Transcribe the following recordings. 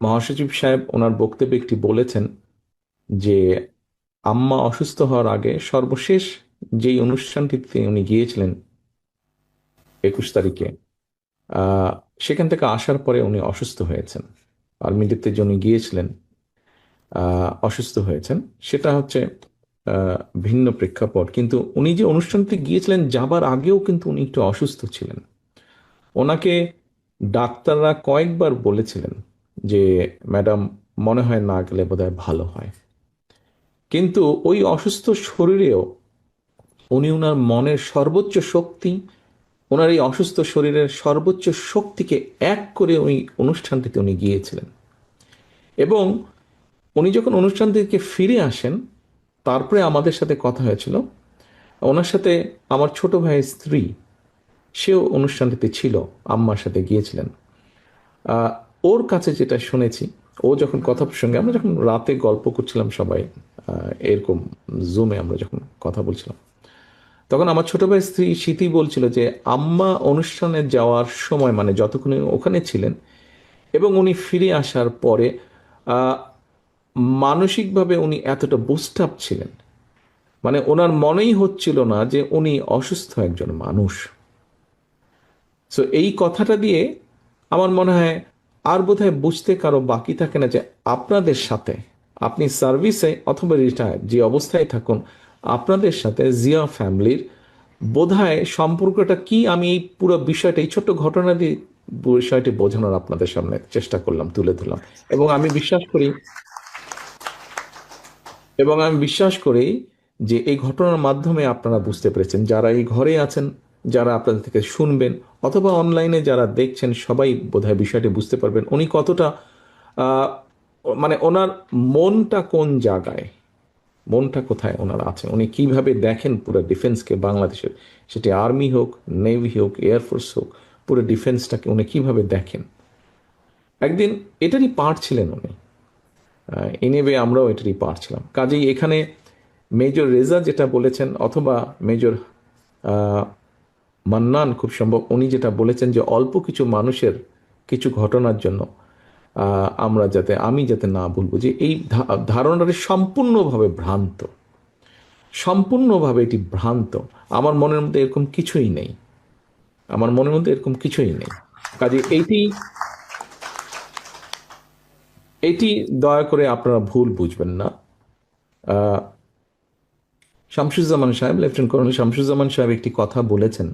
মহাসচিব সাহেব ওনার বক্তব্যে একটি বলেছেন যে, আম্মা অসুস্থ হওয়ার আগে সর্বশেষ যেই অনুষ্ঠানটিতে উনি গিয়েছিলেন একুশ তারিখে সেখান থেকে আসার পরে উনি অসুস্থ হয়েছেন। আর্মিতে যে উনি গিয়েছিলেন অসুস্থ হয়েছেন, সেটা হচ্ছে ভিন্ন প্রেক্ষাপট। কিন্তু উনি যে অনুষ্ঠানটি গিয়েছিলেন যাবার আগেও কিন্তু উনি একটু অসুস্থ ছিলেন। ওনাকে ডাক্তাররা কয়েকবার বলেছিলেন যে ম্যাডাম মনে হয় না গেলে বোধহয় ভালো হয়। কিন্তু ওই অসুস্থ শরীরেও উনি ওনার মনের সর্বোচ্চ শক্তি ওনার এই অসুস্থ শরীরের সর্বোচ্চ শক্তিকে এক করে ওই অনুষ্ঠানটিতে উনি গিয়েছিলেন। এবং উনি যখন অনুষ্ঠান থেকে ফিরে আসেন, তারপরে আমাদের সাথে কথা হয়েছিল। ওনার সাথে আমার ছোট ভাইয়ের স্ত্রী, সেও অনুষ্ঠানটিতে ছিল, আম্মার সাথে গিয়েছিলেন। ওর কাছে যেটা শুনেছি, ও যখন কথা প্রসঙ্গে, আমরা যখন রাতে গল্প করছিলাম সবাই এরকম জুমে আমরা যখন কথা বলছিলাম, তখন আমার ছোট ভাই স্ত্রী স্মৃতি বলছিল যে, আম্মা অনুষ্ঠানে যাওয়ার সময় মানে যতক্ষণ ওখানে ছিলেন, এবং উনি ফিরে আসার পরে মানসিকভাবে উনি এতটা বুস্ট আপ ছিলেন। মানে ওনার মনেই হচ্ছিল না যে, উনি অসুস্থ একজন মানুষ। সো এই কথাটা দিয়ে আমার মনে হয় আর বোধহয় বুঝতে কারও বাকি থাকে না যে আপনাদের সাথে আপনি সার্ভিসে অথবা রিটায়ার যে অবস্থায় থাকুন, আপনাদের সাথে জিয়া ফ্যামিলির বোধহয় সম্পর্কটা কি? আমি এই পুরো বিষয়টা, এই ছোট্ট ঘটনা দিয়ে বিষয়টি বোঝানোর আপনাদের সামনে চেষ্টা করলাম, তুলে ধরলাম। এবং আমি বিশ্বাস করি, এবং আমি বিশ্বাস করি যে এই ঘটনার মাধ্যমে আপনারা বুঝতে পেরেছেন, যারা এই ঘরে আছেন যারা আপনাদের থেকে শুনবেন অথবা অনলাইনে যারা দেখছেন, সবাই বোধহয় বিষয়টি বুঝতে পারবেন উনি কতটা মানে ওনার মনটা কোন জায়গায়? মনটা কোথায় ওনার আছে? উনি কীভাবে দেখেন পুরো ডিফেন্সকে বাংলাদেশের? সেটি আর্মি হোক নেভি হোক এয়ারফোর্স হোক, পুরো ডিফেন্সটাকে উনি কীভাবে দেখেন? একদিন এটারই পার্ট ছিলেন উনি। এনেবে আমরাও এটারই পার্ট ছিলাম। কাজেই এখানে মেজর রেজা যেটা বলেছেন, অথবা মেজর মান্নান খুব সম্ভব উনি যেটা বলেছেন যে অল্প কিছু মানুষের কিছু ঘটনার জন্য আমরা যাতে, আমি যাতে না বলব যে এই ধারণাটি সম্পূর্ণভাবে ভ্রান্ত, সম্পূর্ণভাবে এটি ভ্রান্ত, আমার মনের মধ্যে এরকম কিছুই নেই, আমার মনের মধ্যে এরকম কিছুই নেই। কাজে এইটি এটি দয়া করে আপনারা ভুল বুঝবেন না। শামসুজ্জামান সাহেব, লেফটেন্যান্ট কর্নেল শামসুজ্জামান সাহেব একটি কথা বলেছেন।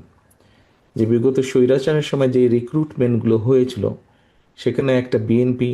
যে বিগত স্বৈরাচারের সময় যে রিক্রুটমেন্টগুলো হয়েছিল সেখানে একটা বিএনপি